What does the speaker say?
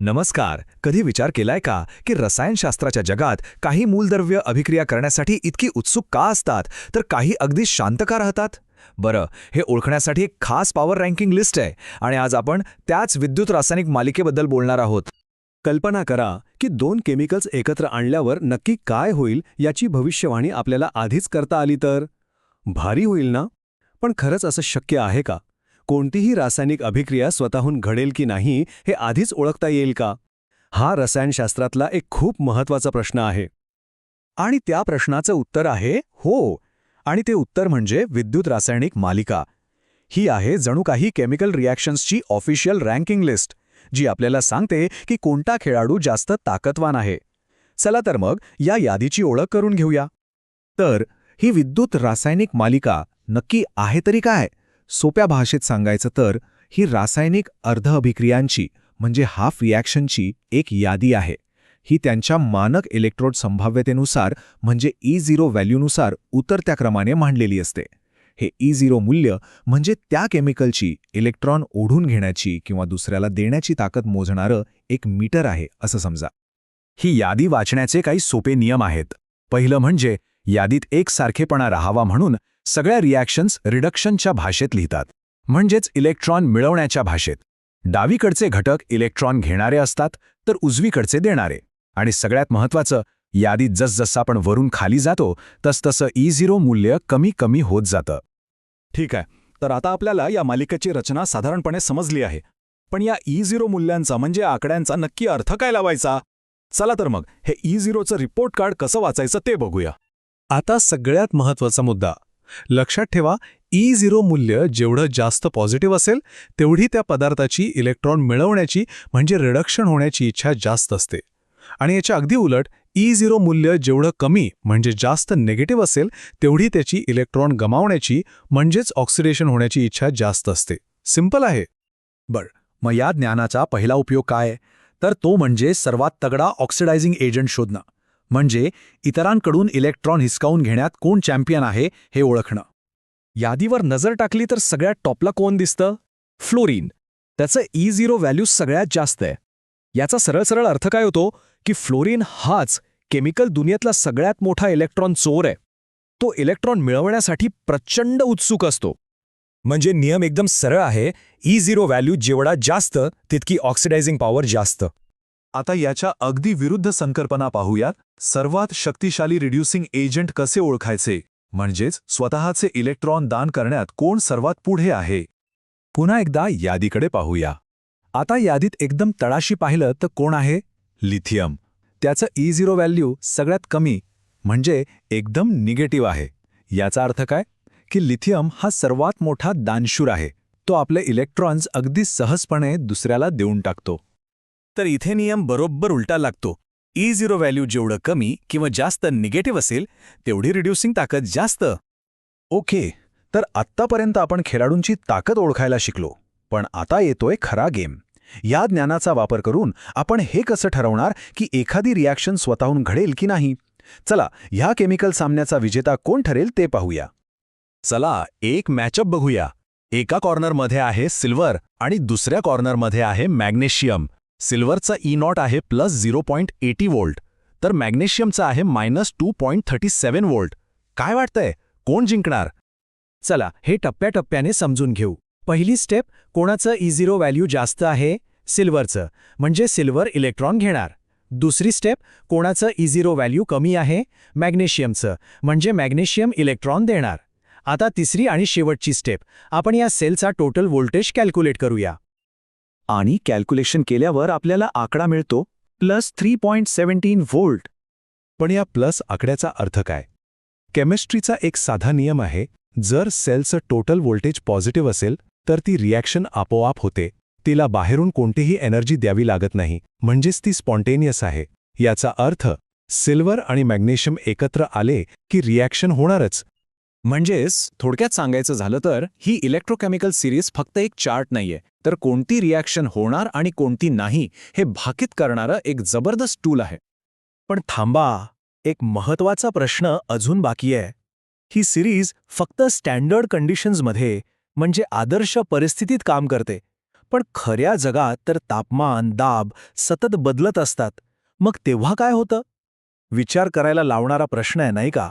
नमस्कार. कधी विचार केलाय का की रसायनशास्त्राच्या जगात काही मूलद्रव्य अभिक्रिया करण्यासाठी इतकी उत्सुक का असतात? तर काही अगदी शांत का राहतात? बरं हे ओळखण्यासाठी एक खास पॉवर रँकिंग लिस्ट आहे आणि आज आपण त्याच विद्युत रासायनिक मालिकेबद्दल बोलणार आहोत. कल्पना करा की दोन केमिकल्स एकत्र आणल्यावर नक्की काय होईल याची भविष्यवाणी आपल्याला आधीच करता आली तर? भारी होईल ना? पण खरंच असं शक्य आहे का? कोणतीही रासायनिक अभिक्रिया स्वतःहून घडेल की नाही हे आधीच ओळखता येईल का? हा रसायनशास्त्रातला एक खूप महत्त्वाचा प्रश्न आहे. आणि त्या प्रश्नाचं उत्तर आहे हो. आणि ते उत्तर म्हणजे विद्युत रासायनिक मालिका. ही आहे जणू काही केमिकल रिॲक्शन्सची ऑफिशियल रँकिंग लिस्ट जी आपल्याला सांगते की कोणता खेळाडू जास्त ताकदवान आहे. चला तर मग या यादीची ओळख करून घेऊया. तर ही विद्युत रासायनिक मालिका नक्की आहे तरी काय? सोप्या भाषेत सांगायचं तर ही रासायनिक अर्धअभिक्रियांची म्हणजे हाफ रिॲक्शनची एक यादी आहे. ही त्यांच्या मानक इलेक्ट्रोड संभाव्यतेनुसार म्हणजे e ई झिरो व्हॅल्यूनुसार उतरत्या क्रमाने मांडलेली असते. हे e ई झिरो मूल्य म्हणजे त्या केमिकलची इलेक्ट्रॉन ओढून घेण्याची किंवा दुसऱ्याला देण्याची ताकद मोजणारं एक मीटर आहे असं समजा. ही यादी वाचण्याचे काही सोपे नियम आहेत. पहिलं म्हणजे यादीत एकसारखेपणा राहावा म्हणून सगळ्या रिॲक्शन्स रिडक्शनच्या भाषेत लिहितात. म्हणजेच इलेक्ट्रॉन मिळवण्याच्या भाषेत. डावीकडचे घटक इलेक्ट्रॉन घेणारे असतात तर उजवीकडचे देणारे. आणि सगळ्यात महत्त्वाचं यादीत जसजसं आपण वरून खाली जातो तसतसं e ई झिरो मूल्य कमी कमी होत जातं. ठीक आहे तर आता आपल्याला या मालिकेची रचना साधारणपणे समजली आहे. पण या e ई झिरो मूल्यांचा म्हणजे आकड्यांचा नक्की अर्थ काय लावायचा? चला तर मग हे ई झिरोचं रिपोर्ट कार्ड कसं वाचायचं ते बघूया. आता सगळ्यात महत्त्वाचा मुद्दा लक्षात ठेवा e ई झिरो मूल्य जेवढं जास्त पॉझिटिव्ह असेल तेवढी त्या पदार्थाची इलेक्ट्रॉन मिळवण्याची म्हणजे रिडक्शन होण्याची इच्छा जास्त असते. आणि याच्या अगदी उलट e ई झिरो मूल्य जेवढं कमी म्हणजे जास्त निगेटिव्ह असेल तेवढी त्याची इलेक्ट्रॉन गमावण्याची म्हणजेच ऑक्सिडेशन होण्याची इच्छा जास्त असते. सिंपल आहे. बर मग या ज्ञानाचा पहिला उपयोग काय तर तो म्हणजे सर्वात तगडा ऑक्सिडायझिंग एजंट शोधणं. म्हणजे इतरांकडून इलेक्ट्रॉन हिसकावून घेण्यात कोण चॅम्पियन आहे हे ओळखणं. यादीवर नजर टाकली तर सगळ्यात टॉपला कोण दिसतं? फ्लोरीन. त्याचं e ई झिरो व्हॅल्यू सगळ्यात जास्त आहे. याचा सरळ सरळ अर्थ काय होतो? की फ्लोरीन हाच केमिकल दुनियेतला सगळ्यात मोठा इलेक्ट्रॉन चोर आहे. तो इलेक्ट्रॉन मिळवण्यासाठी प्रचंड उत्सुक असतो. म्हणजे नियम एकदम सरळ आहे e ई झिरो व्हॅल्यू जेवढा जास्त तितकी ऑक्सिडायझिंग पॉवर जास्त. आता याच्या अगदी विरुद्ध संकल्पना पाहूयात. सर्वात शक्तिशाली रिड्युसिंग एजंट कसे ओळखायचे? म्हणजेच स्वतःचे इलेक्ट्रॉन दान करण्यात कोण सर्वात पुढे आहे? पुन्हा एकदा यादीकडे पाहूया. आता यादीत एकदम तळाशी पाहिलं तर कोण आहे? लिथियम. त्याचं ई झिरो व्हॅल्यू सगळ्यात कमी म्हणजे एकदम निगेटिव्ह आहे. याचा अर्थ काय? की लिथियम हा सर्वात मोठा दानशूर आहे. तो आपले इलेक्ट्रॉन्स अगदी सहजपणे दुसऱ्याला देऊन टाकतो. तर इथे नियम बरोबर उलटा लागतो. ई झिरो व्हॅल्यू जेवढं कमी किंवा जास्त निगेटिव्ह असेल तेवढी रिड्युसिंग ताकद जास्त. ओके तर आत्तापर्यंत आपण खेळाडूंची ताकद ओळखायला शिकलो पण आता येतोय खरा गेम. या ज्ञानाचा वापर करून आपण हे कसं ठरवणार की एखादी रिॲक्शन स्वतःहून घडेल की नाही? चला ह्या केमिकल सामन्याचा विजेता कोण ठरेल ते पाहूया. चला एक मॅचअप बघूया. एका कॉर्नरमध्ये आहे सिल्वर आणि दुसऱ्या कॉर्नरमध्ये आहे मॅग्नेशियम सिल्वरचा ई नॉट आहे plus zero point eighty volt तर मॅग्नेशियमचा आहे minus two point thirty seven volt काय वाटतंय? कोण जिंकणार? चला हे टप्प्याटप्प्याने समजून घेऊ. पहिली स्टेप कोणाचं e ई झिरो व्हॅल्यू जास्त आहे? सिल्वरचं म्हणजे सिल्वर इलेक्ट्रॉन घेणार. दुसरी स्टेप कोणाचं e ई झिरो व्हॅल्यू कमी आहे? मॅग्नेशियमचं म्हणजे मॅग्नेशियम इलेक्ट्रॉन देणार. आता तिसरी आणि शेवटची स्टेप आपण या सेलचा टोटल व्होल्टेज कॅल्क्युलेट करूया. आणि कॅल्क्युलेशन केल्यावर आपल्याला आकडा मिळतो plus three point seventeen volt. पण या प्लस आकड्याचा अर्थ काय? केमिस्ट्रीचा एक साधा नियम आहे जर सेलचं टोटल व्होल्टेज पॉझिटिव्ह असेल तर ती रिॲक्शन आपोआप होते. तिला बाहेरून कोणतीही एनर्जी द्यावी लागत नाही म्हणजेच ती स्पॉन्टेनियस आहे. याचा अर्थ सिल्वर आणि मॅग्नेशियम एकत्र आले की रिॲक्शन होणारच. म्हणजेच थोडक्यात सांगायचं झालं तर ही इलेक्ट्रोकेमिकल सिरीज फक्त एक चार्ट नाहीये. तर कोणती रिॲक्शन होणार आणि कोणती नाही हे भाकीत करणारं एक जबरदस्त टूल आहे. पण थांबा एक महत्त्वाचा प्रश्न अजून बाकी आहे. ही सिरीज फक्त स्टँडर्ड कंडिशन्समध्ये म्हणजे आदर्श परिस्थितीत काम करते. पण खऱ्या जगात तर तापमान दाब सतत बदलत असतात. मग तेव्हा काय होतं? विचार करायला लावणारा प्रश्न आहे नाही का?